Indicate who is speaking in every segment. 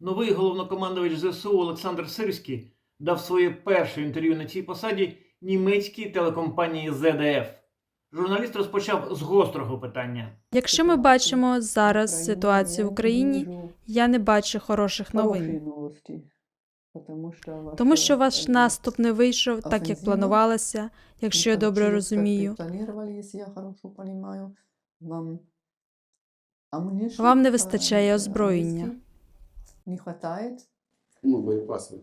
Speaker 1: Новий головнокомандувач ЗСУ Олександр Сирський дав своє перше інтерв'ю на цій посаді німецькій телекомпанії ZDF. Журналіст розпочав з гострого питання.
Speaker 2: Якщо ми бачимо зараз ситуацію в Україні, я не бачу хороших новин, тому що ваш наступ не вийшов так, як планувалося, якщо я добре розумію.
Speaker 3: Вам не вистачає озброєння.
Speaker 4: Ну, боєпаси.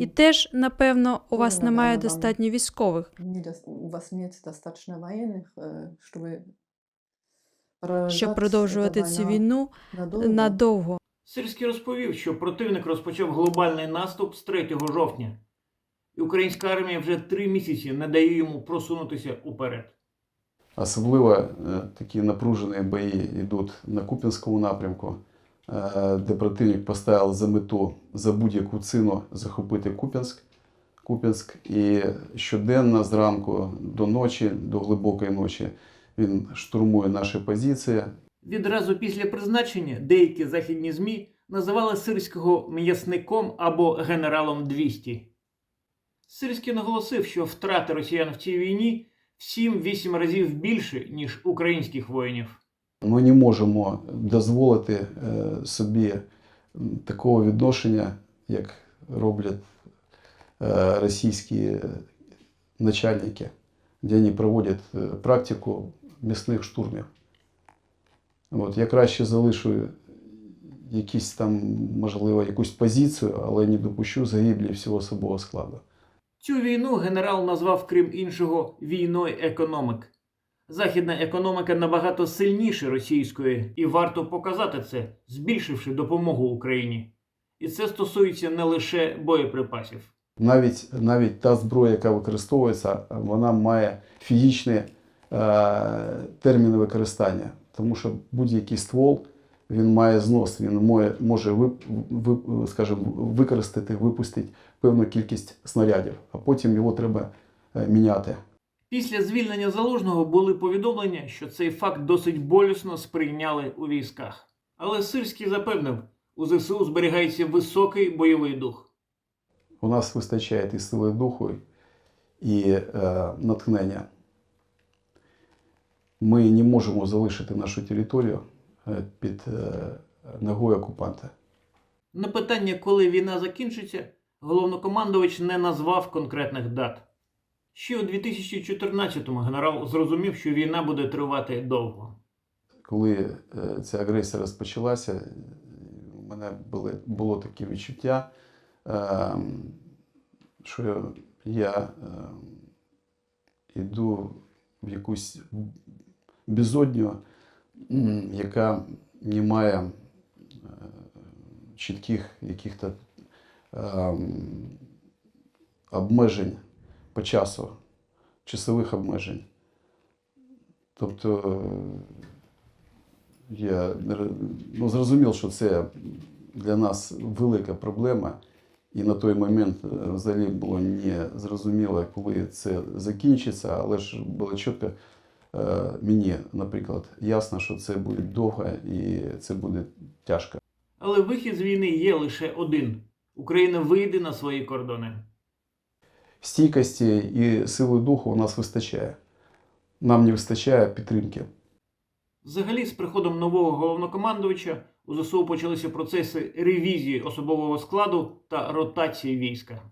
Speaker 2: І теж, напевно, у вас немає достатньо військових,
Speaker 3: у вас нет достатньо воєнних, е, щоб
Speaker 2: щоб продовжувати цю війну надовго.
Speaker 1: Сирський розповів, що противник розпочав глобальний наступ з 3 жовтня, і українська армія вже три місяці не дає йому просунутися уперед.
Speaker 4: Особливо е, такі напружені бої йдуть на Куп'янському напрямку, де противник поставив за мету за будь-яку ціну захопити Куп'янськ. Куп'янськ. І щоденно зранку до ночі, до глибокої ночі, він штурмує наші позиції.
Speaker 1: Відразу після призначення деякі західні ЗМІ називали Сирського м'ясником або генералом 200. Сирський наголосив, що втрати росіян в цій війні в 7-8 разів більше, ніж українських воїнів.
Speaker 4: Ми не можемо дозволити е, собі такого відношення, як роблять е, російські начальники, де вони проводять е, практику м'ясних штурмів. От, я краще залишу якісь там, можливо, якусь позицію, але не допущу загиблі всього особового складу.
Speaker 1: Цю війну генерал назвав, крім іншого, війною економик. Західна економіка набагато сильніше російської, і варто показати це, збільшивши допомогу Україні. І це стосується не лише боєприпасів.
Speaker 4: Навіть, навіть та зброя, яка використовується, вона має фізичні е, терміни використання. Тому що будь-який ствол він має знос, він може, може ви, ви, скажімо, використати, випустити певну кількість снарядів, а потім його треба е, міняти.
Speaker 1: Після звільнення залужного були повідомлення, що цей факт досить болісно сприйняли у військах. Але Сирський запевнив, у ЗСУ зберігається високий бойовий дух.
Speaker 4: У нас вистачає і сили духу, і е, натхнення. Ми не можемо залишити нашу територію е, під е, ногою окупанта.
Speaker 1: На питання, коли війна закінчиться, головнокомандувач не назвав конкретних дат. Ще у 2014-му генерал зрозумів, що війна буде тривати довго.
Speaker 4: Коли е, ця агресія розпочалася, у мене були, було таке відчуття, е, що я йду в якусь безодню, яка не має е, чітких яких-то ем, обмежень по часу, часових обмежень. Тобто е, я ну, зрозумів, що це для нас велика проблема. І на той момент е, взагалі було не зрозуміло, коли це закінчиться, але ж було чітко е, мені, наприклад, ясно, що це буде довго і це буде тяжко.
Speaker 1: Але вихід з війни є лише один: Україна вийде на свої кордони.
Speaker 4: Стійкості і сили духу у нас вистачає. Нам не вистачає підтримки.
Speaker 1: Взагалі, з приходом нового головнокомандувача у ЗСУ почалися процеси ревізії особового складу та ротації війська.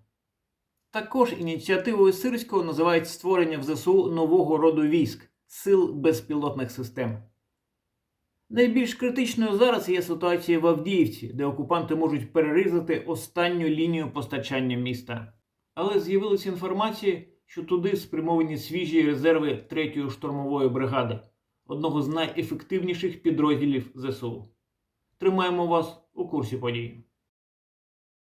Speaker 1: Також ініціативою Сирського називають створення в ЗСУ нового роду військ сил безпілотних систем. Найбільш критичною зараз є ситуація в Авдіївці, де окупанти можуть перерізати останню лінію постачання міста. Але з'явилася інформація, що туди спрямовані свіжі резерви 3-ї штурмової бригади, одного з найефективніших підрозділів ЗСУ. Тримаємо вас у курсі подій.